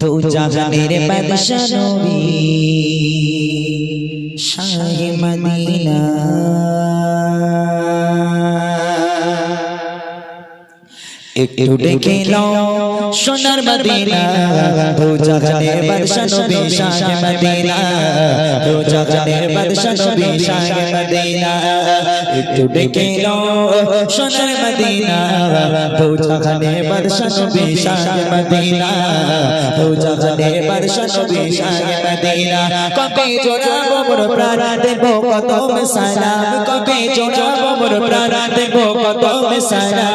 দু জাহানের বাদশা নবী শাহে মদিনা। একটু ডেকে নাও সোনার মদিনা। দু জাহানের বাদশা নবী শাহে মদিনা। দু জাহানের বাদশা নবী শাহে মদিনা। একটু ডেকে নাও সোনার মদিনা। দু জাহানের বাদশা নবী শাহে মদিনা। দু জাহানের বাদশা নবী শাহে মদিনা। কবে জোড়াবো মোর প্রাণ দেব কত সালাম। কবে জোড়াবো মোর প্রাণ দেব কত সালাম।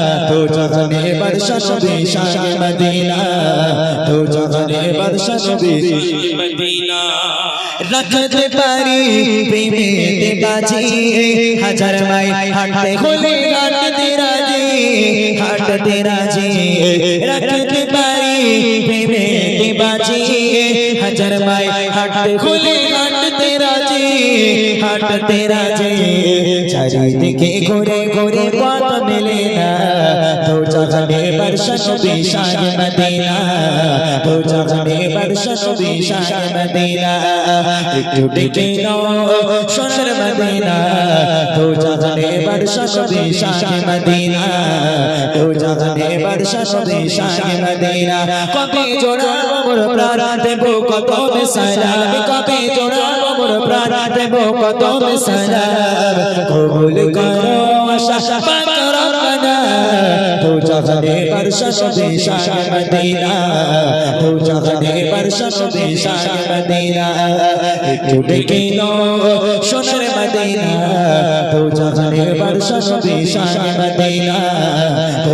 দু জাহানের বাদশা নবী শাহে মদিনা দু জাহানের বাদশা নবী মদিনা, রাখতে পারি প্রেমেতে বাজি হাজার মাই হাঁটতে হলে হাঁটতে রাজি হাঁটতে রাজি, রাখতে পারি প্রেমেতে বাজি হাজার মাই হাঁটতে হলে হাঁটতে রাজি হাঁটতে রাজি। চারিদিকে ঘুরে ঘুরে পথ মেলে না। তো জাগানে বর্ষা নবী শাহ মদিনা। তো জাগানে বর্ষা নবী শাহ মদিনা। একটু ডেকে নাও সোনার মদিনা। তো জাগানে বর্ষা নবী শাহ মদিনা। তো জোড়াবো মোর প্রাণ দেব কত মোর প্রাণ দেব কত সালাম কবুল করো, আশা পাক রব্বানা। তো জাগানে বর্ষা নবী শাহ মদিনা। তো জাগানে বর্ষা নবী মদিনা। একটু ডেকে সোনার মদিনা।